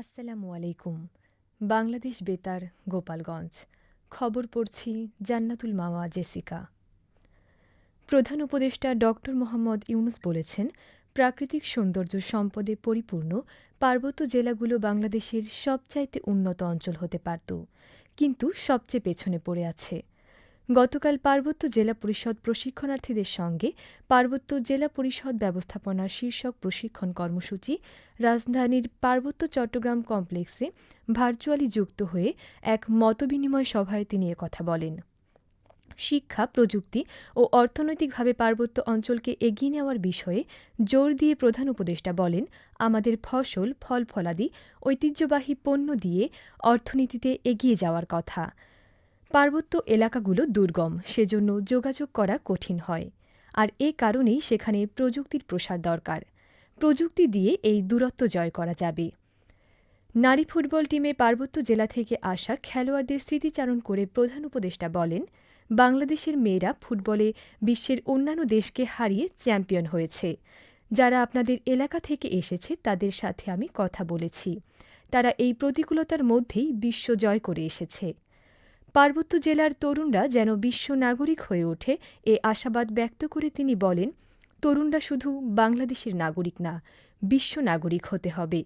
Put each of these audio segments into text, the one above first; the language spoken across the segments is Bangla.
আসসালামু আলাইকুম। বাংলাদেশ বেতার, গোপালগঞ্জ। খবর পড়ছি জান্নাতুল মাওয়া জেসিকা। প্রধান উপদেষ্টা ডক্টর মোহাম্মদ ইউনুস বলেছেন, প্রাকৃতিক সৌন্দর্য সম্পদে পরিপূর্ণ পার্বত্য জেলাগুলো বাংলাদেশের সবচাইতে উন্নত অঞ্চল হতে পারত, কিন্তু সবচেয়ে পেছনে পড়ে আছে। গতকাল পার্বত্য জেলা পরিষদ প্রশিক্ষণার্থীদের সঙ্গে পার্বত্য জেলা পরিষদ ব্যবস্থাপনা শীর্ষক প্রশিক্ষণ কর্মসূচি রাজধানীর পার্বত্য চট্টগ্রাম কমপ্লেক্সে ভার্চুয়ালি যুক্ত হয়ে এক মতবিনিময় সভায় তিনি কথা বলেন। শিক্ষা, প্রযুক্তি ও অর্থনৈতিকভাবে পার্বত্য অঞ্চলকে এগিয়ে নেওয়ার বিষয়ে জোর দিয়ে প্রধান উপদেষ্টা বলেন, আমাদের ফসল, ফল, ফলাদি, ঐতিহ্যবাহী পণ্য দিয়ে অর্থনীতিতে এগিয়ে যাওয়ার কথা। পার্বত্য এলাকাগুলো দুর্গম, সেজন্য যোগাযোগ করা কঠিন হয়। আর এ কারণেই সেখানে প্রযুক্তির প্রসার দরকার। প্রযুক্তি দিয়ে এই দূরত্ব জয় করা যাবে। নারী ফুটবল টিমে পার্বত্য জেলা থেকে আসা খেলোয়াড়দের স্মৃতিচারণ করে প্রধান উপদেষ্টা বলেন, বাংলাদেশের মেয়েরা ফুটবলে বিশ্বের অন্যান্য দেশকে হারিয়ে চ্যাম্পিয়ন হয়েছে। যারা আপনাদের এলাকা থেকে এসেছে, তাদের সাথে আমি কথা বলেছি। তারা এই প্রতিকূলতার মধ্যেই বিশ্ব জয় করে এসেছে। পার্বত্য জেলার তরুণরা যেন বিশ্ব নাগরিক হয়ে ওঠে, এ আশাবাদ ব্যক্ত করে তিনি বলেন, তরুণরা শুধু বাংলাদেশের নাগরিক না, বিশ্ব নাগরিক হতে হবে।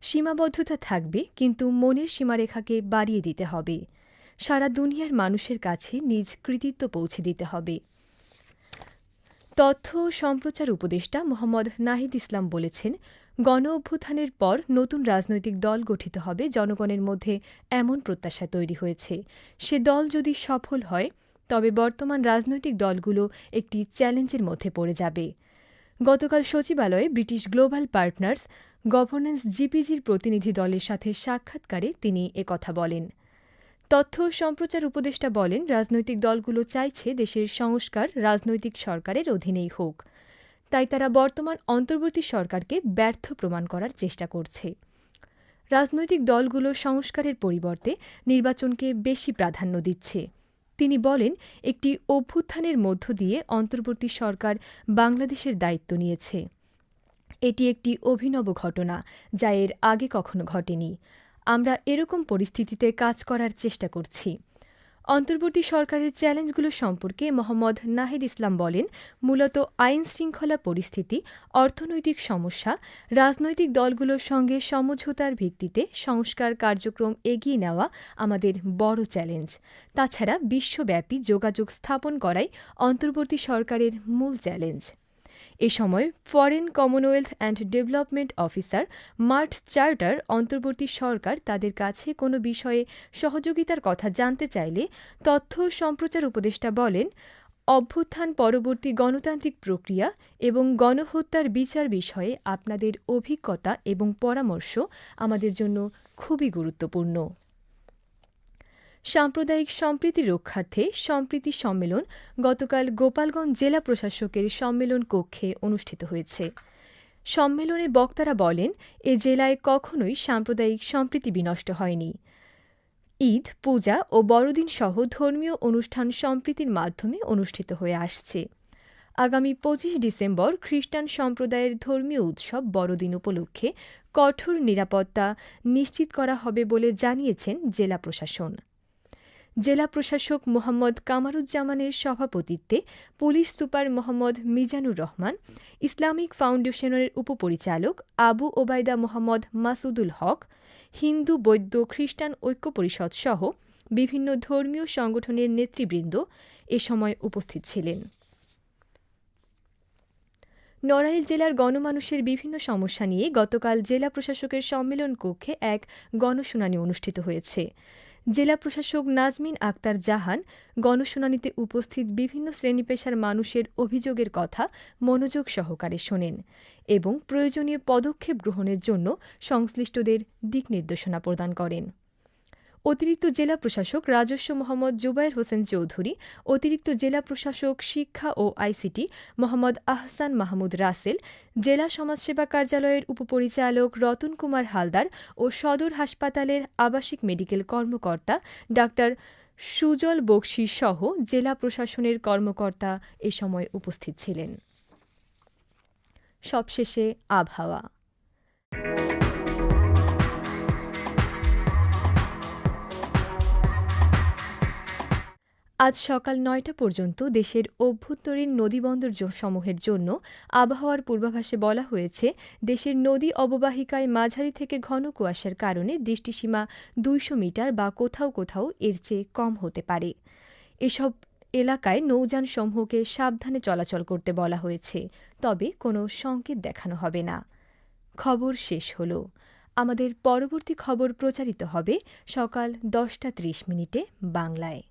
সীমাবদ্ধতা থাকবে, কিন্তু মনের সীমারেখাকে বাড়িয়ে দিতে হবে। সারা দুনিয়ার মানুষের কাছে নিজ কৃতিত্ব পৌঁছে দিতে হবে। তথ্য সম্প্রচার উপদেষ্টা মোহাম্মদ নাহিদ ইসলাম বলেছেন গণ অভ্যুত্থানের পর নতুন রাজনৈতিক দল গঠিত হবে, জনগণের মধ্যে এমন প্রত্যাশা তৈরি হয়েছে। সে দল যদি সফল হয়, তবে বর্তমান রাজনৈতিক দলগুলো একটি চ্যালেঞ্জের মধ্যে পড়ে যাবে। গতকাল সচিবালয়ে ব্রিটিশ গ্লোবাল পার্টনার্স গভর্নেন্স জিপিজির প্রতিনিধি দলের সাথে সাক্ষাৎকারে তিনি একথা বলেন। তথ্য সম্প্রচার উপদেষ্টা বলেন, রাজনৈতিক দলগুলো চাইছে দেশের সংস্কার, রাজনৈতিক সরকারের অধীনেই হোক। তাই তারা বর্তমান অন্তর্বর্তী সরকারকে ব্যর্থ প্রমাণ করার চেষ্টা করছে। রাজনৈতিক দলগুলো সংস্কারের পরিবর্তে নির্বাচনকে বেশি প্রাধান্য দিচ্ছে। তিনি বলেন, একটি অভ্যুত্থানের মধ্য দিয়ে অন্তর্বর্তী সরকার বাংলাদেশের দায়িত্ব নিয়েছে। এটি একটি অভিনব ঘটনা, যা এর আগে কখনো ঘটেনি। আমরা এরকম পরিস্থিতিতে কাজ করার চেষ্টা করছি। অন্তর্বর্তী সরকারের চ্যালেঞ্জগুলো সম্পর্কে মোহাম্মদ নাহিদ ইসলাম বলেন, মূলত আইন শৃঙ্খলা পরিস্থিতি, অর্থনৈতিক সমস্যা, রাজনৈতিক দলগুলোর সঙ্গে সমঝোতার ভিত্তিতে সংস্কার কার্যক্রম এগিয়ে নেওয়া আমাদের বড় চ্যালেঞ্জ। তাছাড়া বিশ্বব্যাপী যোগাযোগ স্থাপন করাই অন্তর্বর্তী সরকারের মূল চ্যালেঞ্জ। এ সময় foreign commonwealth and development officer mart charter অন্তর্বর্তী সরকার তাদের কাছে কোনো বিষয়ে সহযোগিতার কথা জানতে চাইলে তথ্য সম্প্রচার উপদেষ্টা বলেন, অভ্যুত্থান পরবর্তী গণতান্ত্রিক প্রক্রিয়া এবং গণহত্যার বিচার বিষয়ে আপনাদের অভিজ্ঞতা এবং পরামর্শ আমাদের জন্য খুবই গুরুত্বপূর্ণ। সাম্প্রদায়িক সম্প্রীতি রক্ষার্থে সম্প্রীতি সম্মেলন গতকাল গোপালগঞ্জ জেলা প্রশাসকের সম্মেলন কক্ষে অনুষ্ঠিত হয়েছে। সম্মেলনে বক্তারা বলেন, এ জেলায় কখনোই সাম্প্রদায়িক সম্প্রীতি বিনষ্ট হয়নি। ঈদ, পূজা ও বড়দিন সহ ধর্মীয় অনুষ্ঠান সম্প্রীতির মাধ্যমে অনুষ্ঠিত হয়ে আসছে। আগামী পঁচিশ ডিসেম্বর খ্রিস্টান সম্প্রদায়ের ধর্মীয় উৎসব বড়দিন উপলক্ষে কঠোর নিরাপত্তা নিশ্চিত করা হবে বলে জানিয়েছেন জেলা প্রশাসন। জেলা প্রশাসক মোহাম্মদ কামারুজ্জামানের সভাপতিত্বে police super Mohammad Mizanur Rahman, Islamic ফাউন্ডেশনের উপপরিচালক আবু ওবায়দা মোহাম্মদ মাসুদুল হক, হিন্দু বৈদ্য খ্রিস্টান ঐক্য পরিষদ সহ বিভিন্ন ধর্মীয় সংগঠনের নেতৃবৃন্দ এ সময় উপস্থিত ছিলেন। নড়াইল জেলার গণমানুষের বিভিন্ন সমস্যা নিয়ে গতকাল জেলা প্রশাসকের সম্মেলন কক্ষে এক গণশুনানি অনুষ্ঠিত হয়েছে। জেলা প্রশাসক নাজমিন আক্তার জাহান গণশুনানিতে উপস্থিত বিভিন্ন শ্রেণীপেশার মানুষের অভিযোগের কথা মনোযোগ সহকারে শোনেন এবং প্রয়োজনীয় পদক্ষেপ গ্রহণের জন্য সংশ্লিষ্টদের দিক নির্দেশনা প্রদান করেন। অতিরিক্ত জেলা প্রশাসক রাজস্ব মোহাম্মদ জুবাইর হোসেন চৌধুরী, অতিরিক্ত জেলা প্রশাসক শিক্ষা ও আইসিটি মোহাম্মদ আহসান মাহমুদ রাসেল, জেলা সমাজসেবা কার্যালয়ের উপপরিচালক রতন কুমার হালদার ও সদর হাসপাতালের আবাসিক মেডিকেল কর্মকর্তা ডা সুজল বক্সি সহ জেলা প্রশাসনের কর্মকর্তা এ সময় উপস্থিত ছিলেন। সবশেষে আবহাওয়া। আজ সকাল নয়টা পর্যন্ত দেশের অভ্যন্তরীণ নদীবন্দর সমূহের জন্য আবহাওয়ার পূর্বাভাসে বলা হয়েছে, দেশের নদী অববাহিকায় মাঝারি থেকে ঘন কুয়াশার কারণে দৃষ্টিসীমা দুইশো মিটার বা কোথাও কোথাও এর চেয়ে কম হতে পারে। এসব এলাকায় নৌযান সমূহকে সাবধানে চলাচল করতে বলা হয়েছে, তবে কোনো সংকেত দেখানো হবে না। খবর শেষ হল। আমাদের পরবর্তী খবর প্রচারিত হবে সকাল দশটা ত্রিশ মিনিটে বাংলায়।